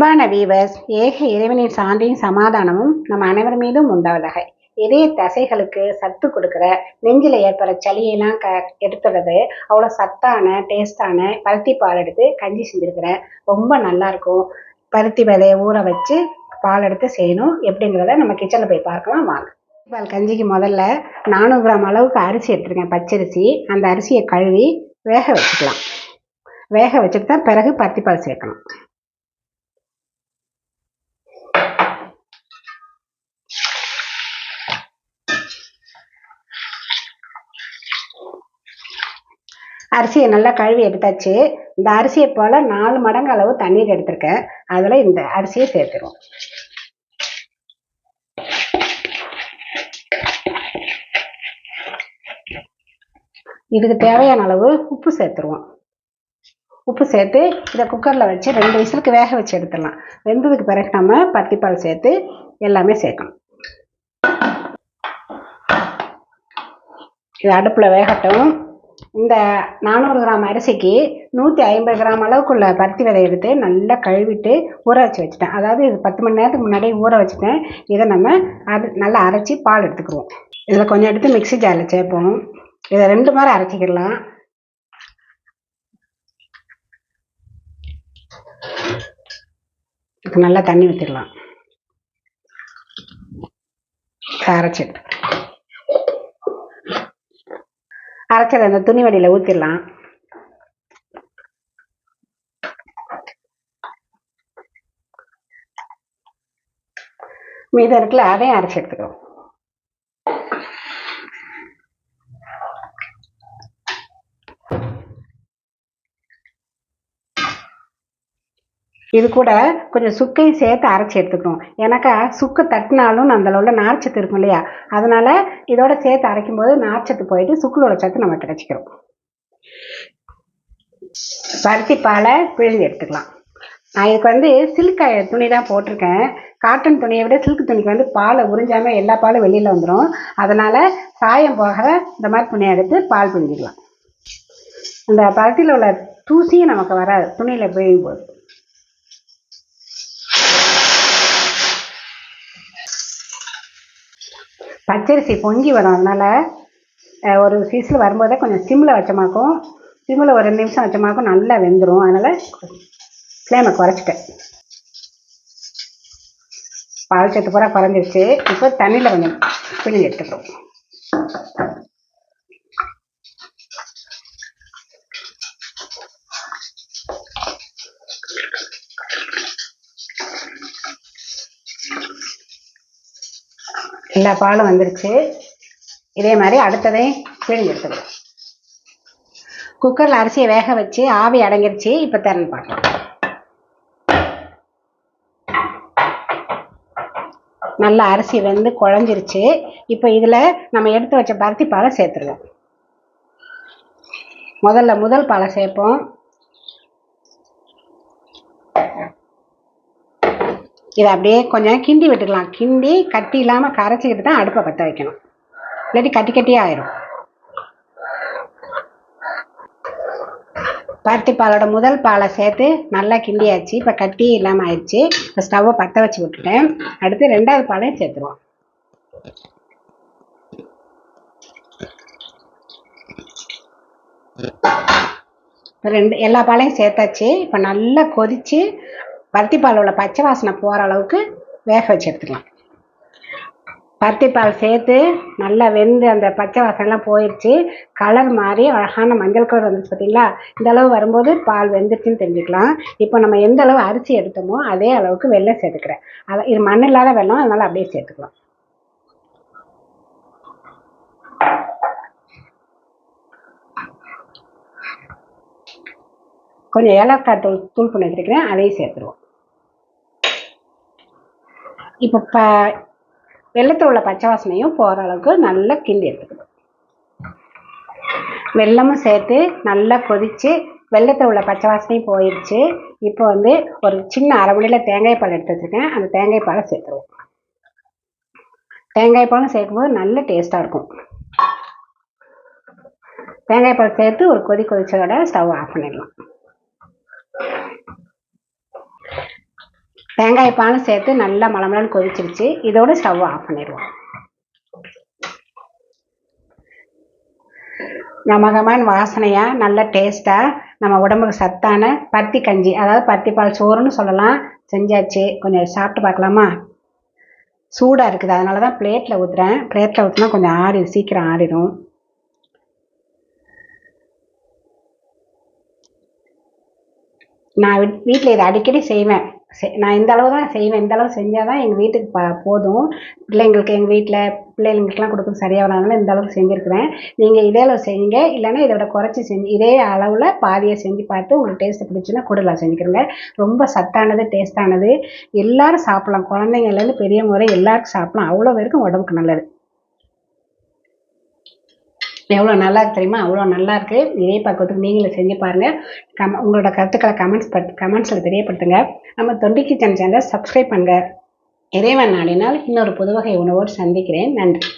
அன்பான வீவர்ஸ் ஏக இறைவனின் சாந்தியும் சமாதானமும் நம் அனைவர் மீதும் உண்டாவதாக. இதய தசைகளுக்கு சத்து கொடுக்குற நெஞ்சில் ஏற்படுற சளியெல்லாம் க எடுத்துடுறது அவ்வளோ சத்தான டேஸ்டான பருத்தி பால் எடுத்து கஞ்சி செஞ்சுருக்கிறேன் ரொம்ப நல்லா இருக்கும். பருத்தி விதையை ஊற வச்சு பால் எடுத்து செய்யணும் எப்படிங்கிறத நம்ம கிச்சனில் போய் பார்க்கலாம் வாங்க. பால் கஞ்சிக்கு முதல்ல நானூறு கிராம் அளவுக்கு அரிசி எடுத்துருக்கேன் பச்சரிசி. அந்த அரிசியை கழுவி வேக வச்சுக்கலாம். வேக வச்சுட்டு தான் பிறகு பருத்தி பால் சேர்க்கணும். அரிசியை நல்லா கழுவி எடுத்தாச்சு. இந்த அரிசியை போல் நாலு மடங்கு அளவு தண்ணீர் எடுத்திருக்கேன். அதில் இந்த அரிசியை சேர்த்துருவோம். இதுக்கு தேவையான அளவு உப்பு சேர்த்துருவோம். உப்பு சேர்த்து இதை குக்கரில் வச்சு ரெண்டு விசிலுக்கு வேக வச்சு எடுத்துடலாம். வெந்ததுக்கு பிறகு நம்ம பத்திப்பால் சேர்த்து எல்லாமே சேர்க்கணும். இது அடுப்பில் வேகட்டும். இந்த நானூறு கிராம் அரிசிக்கு நூற்றி ஐம்பது கிராம் அளவுக்குள்ள பருத்தி விதை எடுத்து நல்லா கழுவிட்டு ஊற வச்சு வச்சுட்டேன். அதாவது இது பத்து மணி நேரத்துக்கு முன்னாடியே ஊற வச்சுட்டேன். இதை நம்ம அது நல்லா அரைச்சி பால் எடுத்துக்குவோம். இதில் கொஞ்சம் எடுத்து மிக்ஸி ஜாரில் சேர்ப்போம். இதை ரெண்டு மாதிரி அரைச்சிக்கிடலாம். இதுக்கு நல்லா தண்ணி ஊற்றிடலாம் அரைச்சி அரைச்சதை அந்த துணி வடியில் ஊற்றிடலாம் மீதம் இருக்குல்ல அதையும் அரைச்சி எடுத்துக்கிறோம் இது கூட கொஞ்சம் சுக்கையும் சேர்த்து அரைச்சி எடுத்துக்கணும். ஏன்னாக்கா சுக்கு தட்டினாலும் அந்த அளவில் நார்ச்சத்து இருக்கும் இல்லையா? அதனால இதோட சேர்த்து அரைக்கும் போது நார்ச்சத்து போயிட்டு சுக்குலோட சத்து நம்ம கிடைச்சிக்கிறோம். பருத்தி பாலை பிழிஞ்சு எடுத்துக்கலாம். நான் இதுக்கு வந்து சில்க் துணி தான் போட்டிருக்கேன். காட்டன் துணியை விட சில்க் துணிக்கு வந்து பாலை உறிஞ்சாமல் எல்லா பாலும் வெளியில் வந்துடும் அதனால் சாயம் போகிற இந்த மாதிரி துணியை எடுத்து பால் பிழிஞ்சிக்கலாம் இந்த பருத்தியில் உள்ள தூசியும் நமக்கு வராது. துணியில் பிழியும் போது பச்சரிசி பொங்கி வரும். அதனால் ஒரு சீஸில் வரும்போதே கொஞ்சம் சிம்மில் வச்சமாக்கும். சிம்மில் ஒரு ரெண்டு நிமிஷம் வச்சமாக்கும் நல்லா வெந்துடும் அதனால் ஃப்ளேமை குறைச்சிட்டேன். பால் சத்து பூரா குறைஞ்சிருச்சு. இப்போ தண்ணியில் கொஞ்சம் பிழிஞ்சு எடுத்துக்கிறோம். எல்லா பாலும் வந்துருச்சு. இதே மாதிரி அடுத்ததையும் பிழிஞ்சு எடுத்துக்கலாம். குக்கரில் அரிசியை வேக வச்சு ஆவி அடங்கிருச்சு. இப்போ திறந்து பார்க்கலாம். நல்லா அரிசி வெந்து குழஞ்சிருச்சு. இப்போ இதில் நம்ம எடுத்து வச்ச பருத்தி பாலை சேர்த்துருவோம். முதல்ல முதல் பாலை சேர்ப்போம். இதை அப்படியே கொஞ்சம் கிண்டி விட்டுக்கலாம். கிண்டி கட்டி இல்லாமல் கரைச்சிக்கிட்டு தான் அடுப்பை பற்ற வைக்கணும். இல்லாட்டி கட்டி கட்டியே ஆயிரும். பருத்தி பாலோட முதல் பாலை சேர்த்து நல்லா கிண்டியாச்சு. இப்போ கட்டியே இல்லாமல் ஆயிடுச்சு. இப்போ ஸ்டவ்வை பற்ற வச்சு விட்டுட்டேன். அடுத்து ரெண்டாவது பாலையும் சேர்த்துருவோம். ரெண்டு எல்லா பாலையும் சேர்த்தாச்சு. இப்போ நல்லா கொதித்து பருத்தி உள்ள பச்சை வாசனை போகிற அளவுக்கு வேக வச்சு எடுத்துக்கலாம். பருத்தி பால் சேர்த்து நல்லா வெந்து அந்த பச்சை வாசனைலாம் போயிடுச்சு கலர் மாதிரி அழகான மஞ்சள் கலர் வந்துச்சு பார்த்தீங்களா இந்த அளவு வரும்போது பால் வெந்துருச்சுன்னு தெரிஞ்சுக்கலாம். இப்போ நம்ம எந்த அளவு அரிசி எடுத்தோமோ அதே அளவுக்கு வெள்ளம் சேர்த்துக்கிறேன். அதை இது மண் இல்லாத வெள்ளம் அதனால் அப்படியே சேர்த்துக்கலாம். கொஞ்சம் ஏலக்காய் தூள் தூள் பண்ணி வச்சுருக்கிறேன் அதையும் சேர்த்துருவோம். இப்போ ப வெள்ளத்தில் உள்ள பச்சை வாசனையும் போகிற அளவுக்கு நல்லா கிண்டி எடுத்துக்கணும். வெள்ளமும் சேர்த்து நல்லா கொதித்து வெள்ளத்தில் உள்ள பச்சை வாசனையும் போயிடுச்சு இப்போ வந்து ஒரு சின்ன அரை மணியில் தேங்காய் பால் எடுத்து வச்சுருக்கேன். அந்த தேங்காய் பாலை சேர்த்துருவோம். தேங்காய் பாலும் சேர்க்கும்போது நல்ல டேஸ்ட்டாக இருக்கும். தேங்காய் பால் சேர்த்து ஒரு கொதி கொதிச்சதோட ஸ்டவ் ஆஃப் பண்ணிடலாம். தேங்காய் பாலும் சேர்த்து நல்லா மலமலன்னு கொதிச்சிருச்சு. இதோட ஸ்டவ் ஆஃப் பண்ணிடுவோம். நமகமான் வாசனையாக நல்ல டேஸ்ட்டாக நம்ம உடம்புக்கு சத்தான பருத்தி கஞ்சி அதாவது பருத்தி பால் சோறுன்னு சொல்லலாம். செஞ்சாச்சு. கொஞ்சம் சாப்பிட்டு பார்க்கலாமா? சூடாக இருக்குது. அதனால தான் பிளேட்டில் ஊற்றுறேன் பிளேட்டில் ஊற்றினா கொஞ்சம் ஆறி சீக்கிரம் ஆறிடும். நான் வீட்டில் இதை அடிக்கடி செய்வேன். நான் இந்த அளவு தான் செய்வேன். இந்த அளவு செஞ்சால் தான் எங்கள் வீட்டுக்கு ப போதும். பிள்ளைங்களுக்கு எங்கள் வீட்டில் பிள்ளைங்களுக்குலாம் கொடுக்க சரியாக வராங்கன்னு இந்த அளவுக்கு செஞ்சுருக்குறேன். நீங்கள் இதே அளவு செய்யுங்க. இல்லைன்னா இதை விட குறைச்சி செஞ்சு இதே அளவில் பாதியை செஞ்சு பார்த்து உங்களுக்கு டேஸ்ட்டு பிடிச்சுன்னா கூடுதலாக செஞ்சுக்கிறேங்க. ரொம்ப சத்தானது டேஸ்ட்டானது எல்லோரும் சாப்பிட்லாம். குழந்தைங்கள்லேருந்து பெரியவங்க வரை எல்லாருக்கும் சாப்பிட்லாம். அவ்வளோ பேருக்கும் உடம்புக்கு நல்லது. எவ்வளோ நல்லா இருக்கு தெரியுமா? அவ்வளோ நல்லா இருக்கு. இதே பக்குவத்துக்கு நீங்களும் செஞ்சு பாருங்கள் கம் உங்களோட கருத்துக்களை கமெண்ட்ஸ் பட் கமெண்ட்ஸில் தெரியப்படுத்துங்க. நம்ம தொண்டி கிச்சன் சேனலை சப்ஸ்கிரைப் பண்ணுங்க. இறைவன் நாடினால் இன்னொரு புதுவகை உணவோடு சந்திக்கிறேன். நன்றி.